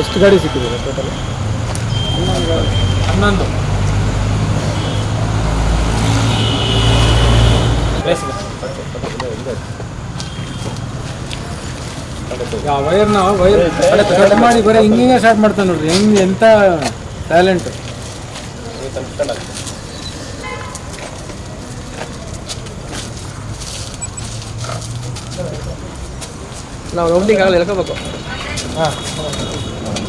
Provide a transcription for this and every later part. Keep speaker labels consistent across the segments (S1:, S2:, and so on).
S1: ಎಷ್ಟು ಗಾಡಿ ಸಿಕ್ಕಿದೆ ಟೋಟಲ್
S2: ಹನ್ನೊಂದು.
S1: ವೈರ್ನ ವೈರ್ ಕಟ್ ಮಾಡಿ ಬರೀ ಹಿಂಗೆ ಸ್ಟಾರ್ಟ್ ಮಾಡ್ತಾನೆ ನೋಡ್ರಿ. ಹೆಂಗೆ ಎಂಥ ಟ್ಯಾಲೆಂಟ್
S2: ನಾವು ರೌಂಡಿಂಗ್ ಆಗಲ್ಲ ಎಳ್ಕೋಬೇಕು.
S1: ಹಾಂ.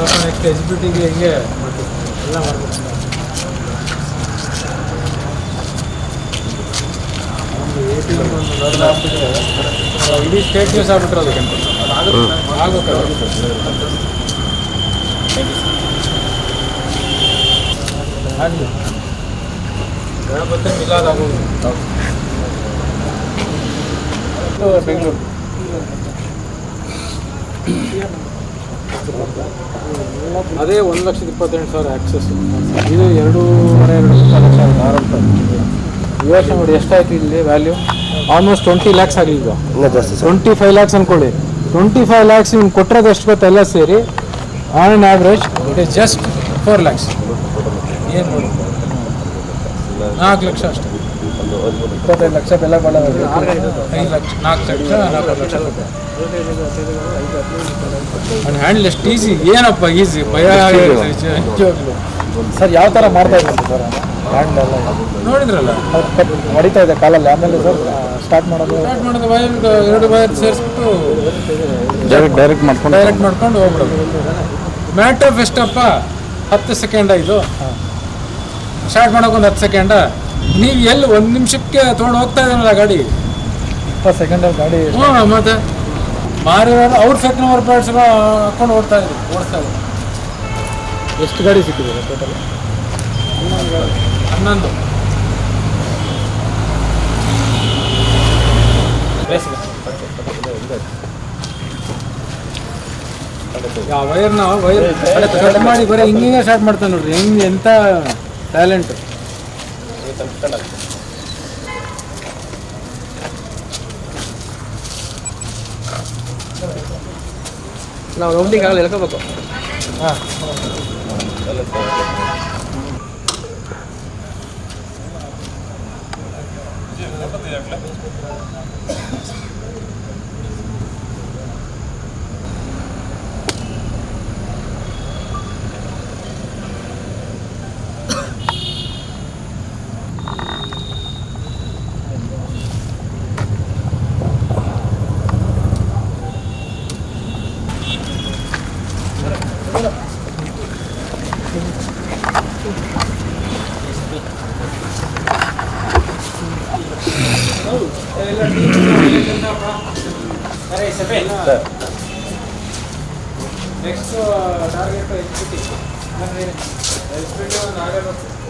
S1: ಬಿ ಟಿಗೆ ಹೆಂಗೆ ಮಾಡ್ಬೇಕು ಎಲ್ಲ ಮಾಡ್ಬೇಕು ಒಂದು ಎ ಟಿ ಎಂ ಒಂದು ದೊಡ್ಡ ಆಗ್ಬಿಟ್ರೆ ಇಡೀ ಸ್ಟೇಟ್ ನ್ಯೂಸ್ ಆಗ್ಬಿಟ್ರೆ ಅದು ಆಗ್ಬೇಕಲ್ಲ ಆಗಲಿ. ಗಣಪತಿ ಮಿಲಾದ್ ಆಗೋದು. ಇದು ಬೆಂಗಳೂರು. ಅದೇ ಒಂದು ಲಕ್ಷದ ಇಪ್ಪತ್ತೆಂಟು ಸಾವಿರ ಆಕ್ಸಸ್ ಇದು ಎರಡೂವರೆ ಎರಡು ಲಕ್ಷ ಆರಂಭ ಯೋಚನೆ ನೋಡಿ ಎಷ್ಟಾಯ್ತು ಇಲ್ಲಿ ವ್ಯಾಲ್ಯೂ ಆಲ್ಮೋಸ್ಟ್ ಟ್ವೆಂಟಿ ಲ್ಯಾಕ್ಸ್ ಆಗಲಿಲ್ವಾ
S3: ಇನ್ನೂ ಜಾಸ್ತಿ ಸರ್.
S1: ಟ್ವೆಂಟಿ ಫೈವ್ ಲ್ಯಾಕ್ಸ್ ಅನ್ಕೊಳ್ಳಿ. ಟ್ವೆಂಟಿ ಫೈವ್ ಲ್ಯಾಕ್ಸ್ ನಿಮ್ಗೆ ಕೊಟ್ಟರೆ ಎಷ್ಟು ಗೊತ್ತೆಲ್ಲ ಸೇರಿ on on average it is just four lakhs ಏನು ನಾಲ್ಕು ಲಕ್ಷ ಅಷ್ಟೇ. ಇಪ್ಪತ್ತೈದು ಲಕ್ಷ ಬೆಲೆ ಬಾಳ ಐದು ಲಕ್ಷ ನಾಲ್ಕು ಲಕ್ಷ ನಾಲ್ಕು ಲಕ್ಷ ಹ್ಯಾಂಡಲ್ ಎಷ್ಟು ಈಸಿ ಏನಪ್ಪ ಈಸಿ ಭಯ
S3: ಸರ್ ಯಾವ ಥರ ಮಾಡ್ತಾ ಇದ್ದಾರೆ ಸರ್? ಹ್ಯಾಂಡ್ ಎಲ್ಲ?
S1: ನೋಡಿದ್ರಲ್ಲ?
S3: ಹೊಡಿತಾ ಇದೆ ಕಾಲಲ್ಲಿ. ಆಮೇಲೆ ಸರ್ ಸ್ಟಾರ್ಟ್ ಮಾಡೋದು?
S1: ಸ್ಟಾರ್ಟ್ ಮಾಡೋದು ವೈರ್ ಎರಡು ವೈರ್ ಸೇರಿಸ್ಬಿಟ್ಟು
S3: ಡೈರೆಕ್ಟ್ ಡೈರೆಕ್ಟ್ ಮಾಡ್ಕೊಂಡು
S1: ಡೈರೆಕ್ಟ್ ಮಾಡ್ಕೊಂಡು ಹೋಗ್ಬಿಡೋದು. ಮ್ಯಾಟ್ರ್ ಎಷ್ಟಪ್ಪ ಹತ್ತು ಸೆಕೆಂಡ ಇದು ಸ್ಟಾರ್ಟ್ ಮಾಡೋಕೆ ಒಂದು ಹತ್ತು ಸೆಕೆಂಡ ನೀವು ಎಲ್ಲಿ ಒಂದು ನಿಮಿಷಕ್ಕೆ ತೊಗೊಂಡು ಹೋಗ್ತಾ ಇದ್ದಾನಲ್ಲ ಗಾಡಿ?
S3: ಇಪ್ಪತ್ತು ಸೆಕೆಂಡಲ್ಲಿ ಗಾಡಿ
S1: ಹ್ಞೂ ಮತ್ತೆ? ಮಾರಿ ಅವ್ರ ಸೆಕೆಂಡ್ ಅವ್ರ ಪ್ಲೇಟ್ಸ್ ಎಲ್ಲ ಹಾಕೊಂಡು ಓಡ್ತಾ ಇದ್ರು ಓಡಿಸ್ತಾ ಇದ್ರು. ಎಷ್ಟು ಗಾಡಿ ಸಿಕ್ಕಿದೆ ಟೋಟಲ್ ಹನ್ನೊಂದು. ಆ ವೈರ್ನ ವೈರ್ ಕಟ್ ಮಾಡಿ ಬರೀ ಹಿಂಗೆ ಸ್ಟಾರ್ಟ್ ಮಾಡ್ತಾನೆ ನೋಡ್ರಿ ಹೆಂಗೆ ಎಂಥ ಟ್ಯಾಲೆಂಟ್
S2: ನಾವು ರೌಂಡಿಂಗ್ ಆಗಲ್ಲ ಎಳ್ಕೋಬೇಕು
S1: ಹಾಂ next target SPT SPT target వస్తుంది